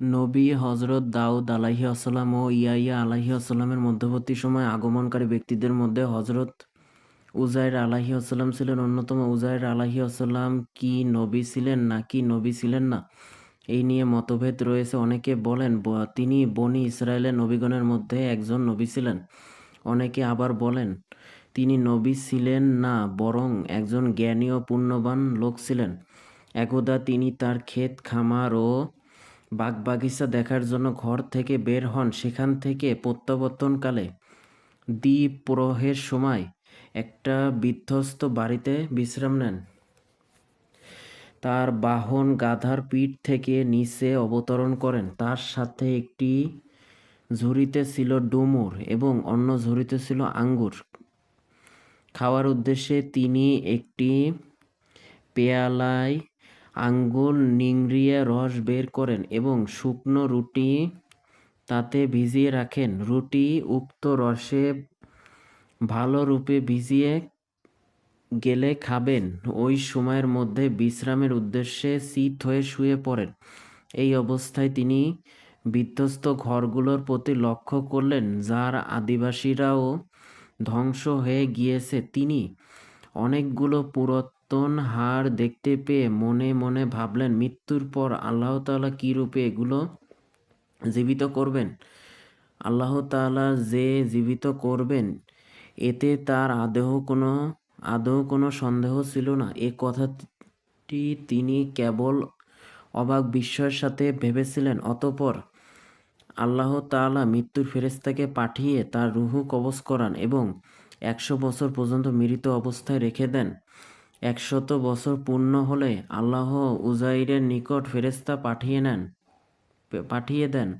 নবী হজরত দাউদ আলাহি আসসালাম ও ইয়াইয়া আলাহি আসসালামের মধ্যবর্তী সময় আগমনকারী ব্যক্তিদের মধ্যে হজরত উজাইর আলাহি আসসালাম ছিলেন অন্যতম। উজাইর আলাহি আসসালাম কি নবী ছিলেন না কি নবী ছিলেন না? এই নিয়ে মতভেদ রয়েছে। অনেকে বলেন তিনি বনি ইসরায়েলের নবীগণের মধ্যে একজন নবী ছিলেন। অনেকে আবার বলেন, তিনি নবী ছিলেন না, বরং একজন জ্ঞানী ও পুণ্যবান লোক ছিলেন। একদা তিনি তার ক্ষেত খামার ও বাগবাগিচা দেখার জন্য ঘর থেকে বের হন সেখান থেকে প্রত্যাবর্তনকালে। দ্বীপ প্রহের সময় একটা বিধ্বস্ত বাড়িতে বিশ্রাম নেন। তার বাহন গাধার পিঠ থেকে নিচে অবতরণ করেন। তার সাথে একটি ঝুড়িতে ছিল ডুমুর এবং অন্য ঝুড়িতে ছিল আঙ্গুর। খাওয়ার উদ্দেশ্যে তিনি একটি পেয়ালায় আঙ্গুল নিংড়িয়ে রস বের করেন এবং শুকনো রুটি তাতে ভিজিয়ে রাখেন। রুটি উক্ত রসে ভালো রূপে ভিজিয়ে গেলে খাবেন। ওই সময়ের মধ্যে বিশ্রামের উদ্দেশ্যে শীত হয়ে শুয়ে পড়েন। এই অবস্থায় তিনি বিধ্বস্ত ঘরগুলোর প্রতি লক্ষ্য করলেন, যার আদিবাসীরাও ধ্বংস হয়ে গিয়েছে। তিনি অনেকগুলো পুরাতন হাড় দেখতে পেয়ে মনে মনে ভাবলেন, মৃত্যুর পর আল্লাহ তালা কী রূপে এগুলো জীবিত করবেন? আল্লাহ তালা যে জীবিত করবেন, এতে তার আদৌ কোনো আদৌ কোনো সন্দেহ ছিল না। এ কথাটি তিনি কেবল অবাক বিস্ময়ের সাথে ভেবেছিলেন। অতঃপর আল্লাহ তাআলা মৃত্যুর ফেরেশতাকে পাঠিয়ে তার রুহু কবজ করান এবং একশো বছর পর্যন্ত মৃত অবস্থায় রেখে দেন। একশত বছর পূর্ণ হলে আল্লাহ উজাইরের নিকট ফেরেশতা পাঠিয়ে নেন। পাঠিয়ে দেন।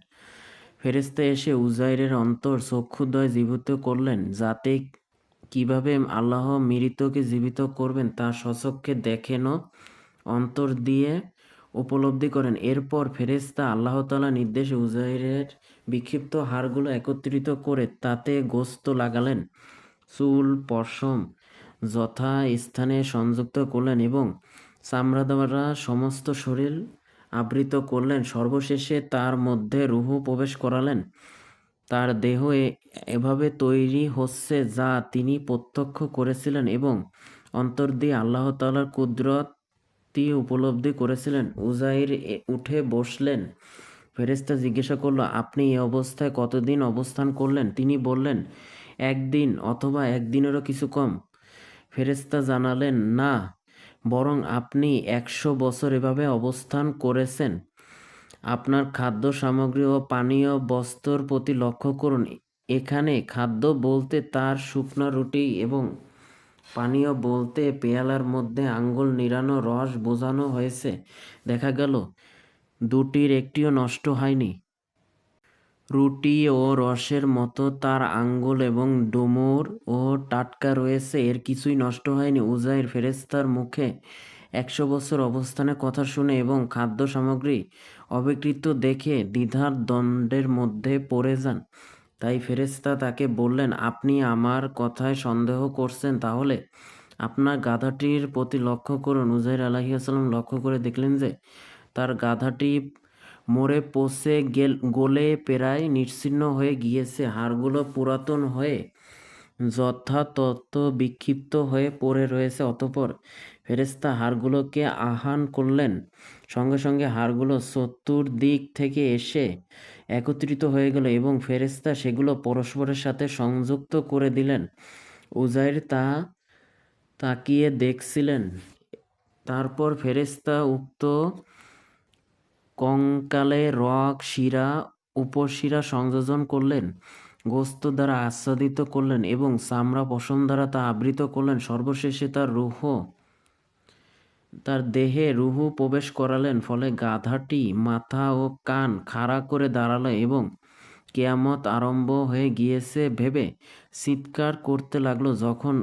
ফেরেশতা এসে উজাইরের অন্তর চক্ষুদ্বয় জীবিত করলেন। যাতে কীভাবে আল্লাহ মৃতকে জীবিত করবেন তা স্বচক্ষে দেখেন অন্তর দিয়ে উপলব্ধি করেন। এরপর ফেরেশতা আল্লাহ তাআলা নির্দেশে উজাইরের বিক্ষিপ্ত হাড়গুলো একত্রিত করে তাতে গোস্ত লাগালেন। চুল, পশম যথা স্থানে সংযুক্ত করলেন এবং চামড়া দ্বারা সমস্ত শরীর আবৃত করলেন। সর্বশেষে তার মধ্যে রুহ প্রবেশ করালেন। তার দেহ এ- এভাবে তৈরি হচ্ছে যা তিনি প্রত্যক্ষ করেছিলেন এবং অন্তর দিয়ে আল্লাহ তাআলার কুদরতি উপলব্ধি করেছিলেন। উজাইর উঠে বসলেন। ফেরেস্তা জিজ্ঞাসা করল, আপনি এই অবস্থায় কতদিন অবস্থান করলেন? তিনি বললেন, একদিন অথবা একদিনেরও কিছু কম। ফেরেশতা জানালেন, না, বরং আপনি একশো বছর এভাবে অবস্থান করেছেন। আপনার খাদ্য সামগ্রী ও পানীয় বস্ত্রর প্রতি লক্ষ্য করুন। এখানে খাদ্য বলতে তার শুকনো রুটি এবং পানীয় বলতে পেয়ালার মধ্যে আঙ্গুল নিড়ানো রস বোঝানো হয়েছে। দেখা গেল, দুটির একটিও নষ্ট হয়নি। রুটি ও রসের মতো তার আঙ্গুল এবং ডুমুর ও টাটকা রয়েছে। এর কিছুই নষ্ট হয়নি উজাইর ফেরেস্তার মুখে। একশো বছর অবস্থানের কথা শুনে এবং খাদ্য সামগ্রী অবিকৃত দেখে দ্বিধার দণ্ডের মধ্যে পড়ে যান। তাই ফেরেশতা তাকে বললেন, আপনি আমার কথায় সন্দেহ করছেন তাহলে? আপনার গাধাটির প্রতি লক্ষ্য করুন। উজাইর আলাহিসাল্লাম লক্ষ্য করে দেখলেন যে তার গাধাটি মরে পচে গেল, গলে প্রায় নিশ্চিহ্ন হয়ে গিয়েছে। হাড়গুলো পুরাতন হয়ে যথাতথ্য বিক্ষিপ্ত হয়ে পড়ে রয়েছে। অতঃপর ফেরেশতা হাড়গুলোকে আহ্বান করলেন। সঙ্গে সঙ্গে হাড়গুলো চতুর্দিক থেকে এসে একত্রিত হয়ে গেল এবং ফেরেশতা সেগুলো পরস্পরের সাথে সংযুক্ত করে দিলেন। উজাইর তা তাকিয়ে দেখছিলেন। তারপর ফেরেশতা উক্ত কঙ্কালে রক, শিরা, উপশিরা সংযোজন করলেন, গোস্ত দ্বারা আচ্ছাদিত করলেন এবং চামড়া পশম দ্বারা তা আবৃত করলেন। সর্বশেষে তার রুহ, তার দেহে রুহু প্রবেশ করালেন, ফলে গাধাটি মাথা ও কান খাড়া করে দাঁড়াল এবং কেয়ামত আরম্ভ হয়ে গিয়েছে ভেবে চিৎকার করতে লাগল। যখন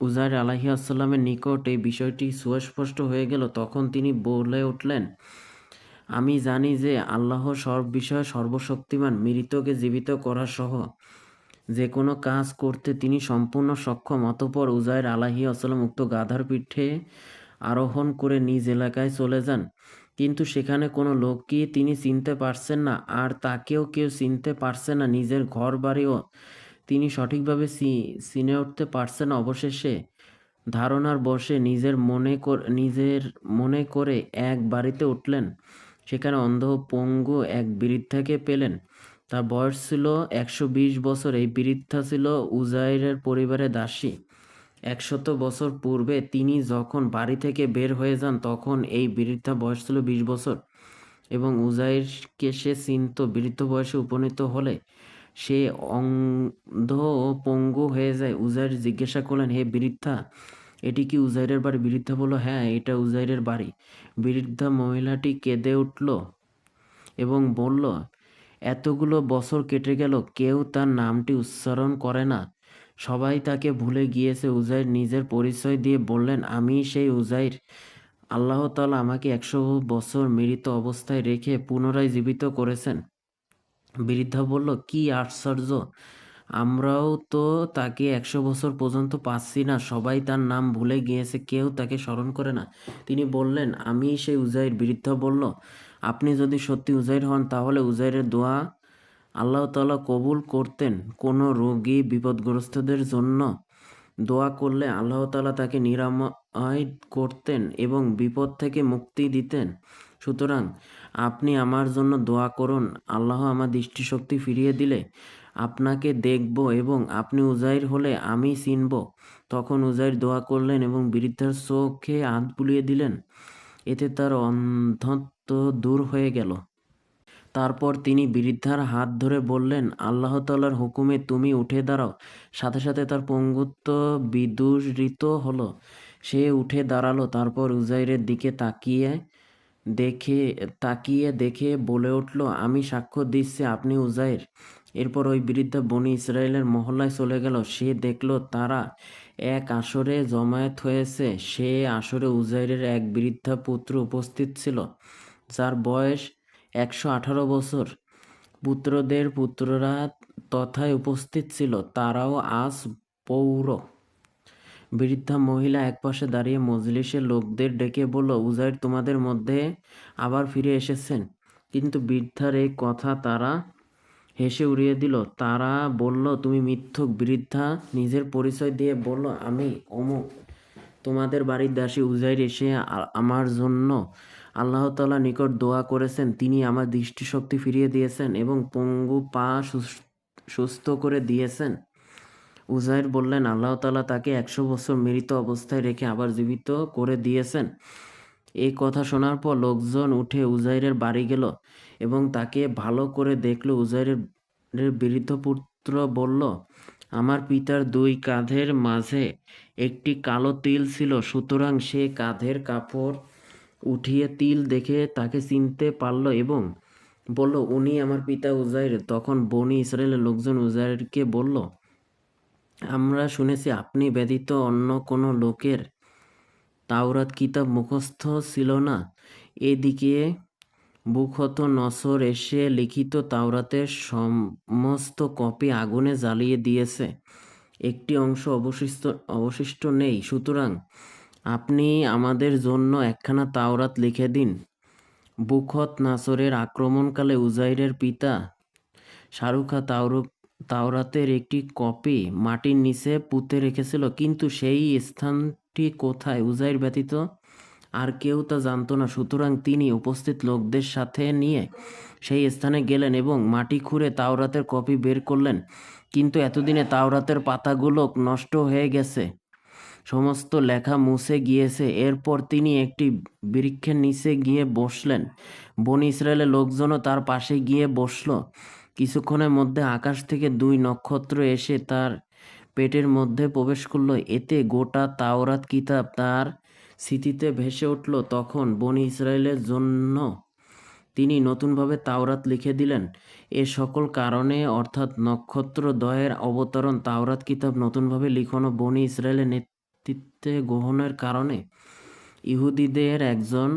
উজার আলাহি আসসালামের নিকট এই বিষয়টি সুস্পষ্ট হয়ে গেল, তখন তিনি বলে উঠলেন আমি জানি যে আল্লাহ সর্ব বিষয়ে সর্বশক্তিমান, মৃতকে জীবিত করা সহ যে কোনো কাজ করতে তিনি সম্পূর্ণ সক্ষম। অতঃপর উজাইর আলাহি আসসালাম উক্ত গাধার পিঠে আরোহণ করে নিজ এলাকায় চলে যান। কিন্তু সেখানে কোনো লোকই তিনি চিনতে পারছেন না, আর তাকেও কেউ চিনতে পারছে না। নিজের ঘর বাড়িও তিনি সঠিকভাবে চিনে উঠতে পারছেন অবশেষে ধারণার বশে নিজের মনে নিজের মনে করে এক বাড়িতে উঠলেন। সেখানে অন্ধ পঙ্গু এক বৃদ্ধাকে পেলেন। তার বয়স ছিল একশো বিশ বছর। এই বৃদ্ধা ছিল উজাইরের পরিবারের দাসী। একশত বছর পূর্বে তিনি যখন বাড়ি থেকে বের হয়ে যান, তখন এই বৃদ্ধা বয়স ছিল বিশ বছর এবং উজাইরকে সে চিন্ত বৃদ্ধ বয়সে উপনীত হলে সে অন্ধ পঙ্গু হয়ে যায়। উজাইর জিজ্ঞাসা করলেন, হে বৃদ্ধা এটি কি উজাইরের বাড়ি? বৃদ্ধা বলল হ্যাঁ এটা উজাইরের বাড়ি। বৃদ্ধা মহিলাটি কেঁদে উঠল এবং বলল, এতগুলো বছর কেটে গেল, কেউ তার নামটি উচ্চারণ করে না। সবাই তাকে ভুলে গিয়েছে। উজাইর নিজের পরিচয় দিয়ে বললেন, আমি সেই উজাইর। আল্লাহ তাআলা আমাকে একশো বছর মৃত অবস্থায় রেখে পুনরায় জীবিত করেছেন। বৃদ্ধা বলল, কি আশ্চর্য! আমরাও তো তাকে একশো বছর পর্যন্ত পাচ্ছি না। সবাই তার নাম ভুলে গিয়েছে, কেউ তাকে স্মরণ করে না। তিনি বললেন, আমি সেই উজাইর বৃদ্ধা বলল। আপনি যদি সত্যি উজাইর হন, তাহলে উজাইরের দোয়া আল্লাহ তাআলা কবুল করতেন। কোনো রোগী বিপদগ্রস্তদের জন্য দোয়া করলে আল্লাহ তাআলা তাকে নিরাময় করতেন এবং বিপদ থেকে মুক্তি দিতেন। সুতরাং আপনি আমার জন্য দোয়া করুন। আল্লাহ আমার দৃষ্টিশক্তি ফিরিয়ে দিলে আপনাকে দেখব এবং আপনি উজাইর হলে আমি চিনব। তখন উজাইর দোয়া করলেন এবং বৃদ্ধার চোখে হাত বুলিয়ে দিলেন। এতে তার অন্ধত্ব দূর হয়ে গেল। তারপর তিনি বৃদ্ধার হাত ধরে বললেন, আল্লাহ তাআলার হুকুমে তুমি উঠে দাঁড়াও। সাথে সাথে তার পঙ্গুত্ব বিদূরিত হলো। সে উঠে দাঁড়াল। তারপর উজাইরের দিকে তাকিয়ে দেখে, তাকিয়ে দেখে বলে উঠল, আমি সাক্ষ্য দিচ্ছি আপনি উজাইর। এরপর ওই বৃদ্ধা বনি ইসরায়েলের মহল্লায় চলে গেল। সে দেখল, তারা এক আসরে জমায়েত হয়েছে। সে আসরে উজাইরের এক বৃদ্ধা পুত্র উপস্থিত ছিল, যার বয়স একশো আঠারো বছর। পুত্রদের পুত্ররা তথায় উপস্থিত ছিল। তারাও আজ পৌর। বৃদ্ধা মহিলা একপাশে দাঁড়িয়ে মজলিসের লোকদের ডেকে বলল, উজাইর, তোমাদের মধ্যে আবার ফিরে এসেছেন? কিন্তু বৃদ্ধার এই কথা তারা হেসে উড়িয়ে দিল। তারা বলল, তুমি মিথ্যুক, বৃদ্ধা। নিজের পরিচয় দিয়ে বলল আমি অমুক। তোমাদের বাড়ির দাসী উজাইর এসে আমার জন্য আল্লাহ তাআলা নিকট দোয়া করেছেন। তিনি আমার দৃষ্টিশক্তি ফিরিয়ে দিয়েছেন এবং পঙ্গু পা সুস- সুস্থ করে দিয়েছেন। উজাইর বললেন, আল্লাহ তাআলা তাকে একশো বছর মৃত অবস্থায় রেখে আবার জীবিত করে দিয়েছেন। এই কথা শোনার পর লোকজন উঠে উজাইরের বাড়ি গেল এবং তাকে ভালো করে দেখল। উজাইরের বৃদ্ধ পুত্র বলল, আমার পিতার দুই কাঁধের মাঝে একটি কালো তিল ছিল, সুতরাং সে কাঁধের কাপড় উঠিয়ে তিল দেখে তাকে চিনতে পারল এবং বলল, উনি আমার পিতা উজাইর তখন বনি ইসরায়েলের লোকজন উজাইরকে বলল আমরা শুনেছি আপনি ব্যতীত অন্য কোনো লোকের তাওরাত কিতাব মুখস্থ ছিল না। এদিকে বুখত নসর এসে লিখিত তাওরাতের সমস্ত কপি আগুনে জ্বালিয়ে দিয়েছে। একটি অংশ অবশিষ্ট অবশিষ্ট নেই। সুতরাং আপনি আমাদের জন্য একখানা তাওরাত লিখে দিন। বুখত নাসরের আক্রমণকালে উজাইরের পিতা শাহরুখা তাওর তাওরাতের একটি কপি মাটির নিচে পুঁতে রেখেছিল, কিন্তু সেই স্থানটি কোথায়? উজাইর ব্যতীত আর কেউ তা জানতো না। সুতরাং তিনি উপস্থিত লোকদের সাথে নিয়ে সেই স্থানে গেলেন এবং মাটি খুঁড়ে তাওরাতের কপি বের করলেন। কিন্তু এতদিনে তাওরাতের পাতাগুলো নষ্ট হয়ে গেছে। সমস্ত লেখা মুছে গিয়েছে। এরপর তিনি একটি বৃক্ষের নিচে গিয়ে বসলেন। বনি ইসরায়েলের লোকজনও তার পাশে গিয়ে বসল। কিছুক্ষণের মধ্যে আকাশ থেকে দুই নক্ষত্র এসে তার পেটের মধ্যে প্রবেশ করল। এতে গোটা তাওরাত কিতাব তার স্মৃতিতে ভেসে উঠল। তখন বনি ইসরায়েলের জন্য তিনি নতুনভাবে তাওরাত লিখে দিলেন। এ সকল কারণে, অর্থাৎ নক্ষত্র দয়ের অবতরণ তাওরাত কিতাব নতুনভাবে লিখন বনি ইসরায়েলের নেতৃত্বে গ্রহণের কারণে। ইহুদিদের একজন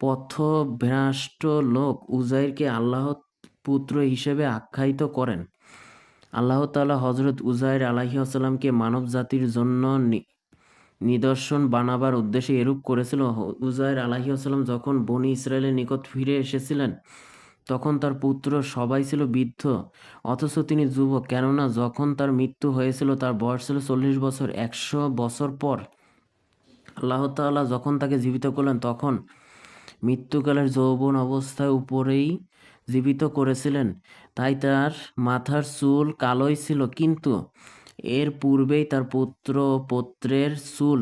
পথভ্রাষ্ট লোক উজাইরকে আল্লাহ পুত্র হিসেবে আখ্যায়িত করেন। আল্লাহ তাআলা হজরত উজাইর আলাহি আসাল্লামকে মানব জাতির জন্য নিদর্শন বানাবার উদ্দেশ্যে এরূপ করেছিল। উজায়ের আলাহিসাল্লাম যখন বনি ইসরায়েলের নিকট ফিরে এসেছিলেন, তখন তার পুত্র সবাই ছিল বৃদ্ধ, অথচ তিনি যুবক। কেননা যখন তার মৃত্যু হয়েছিল, তার বয়স ছিল চল্লিশ বছর। একশো বছর পর আল্লাহ তাআলা যখন তাকে জীবিত করলেন, তখন মৃত্যুকালের যৌবন অবস্থায় উপরেই জীবিত করেছিলেন। তাই তার মাথার চুল কালোই ছিল, কিন্তু এর পূর্বেই তার পুত্র ও পৌত্রের চুল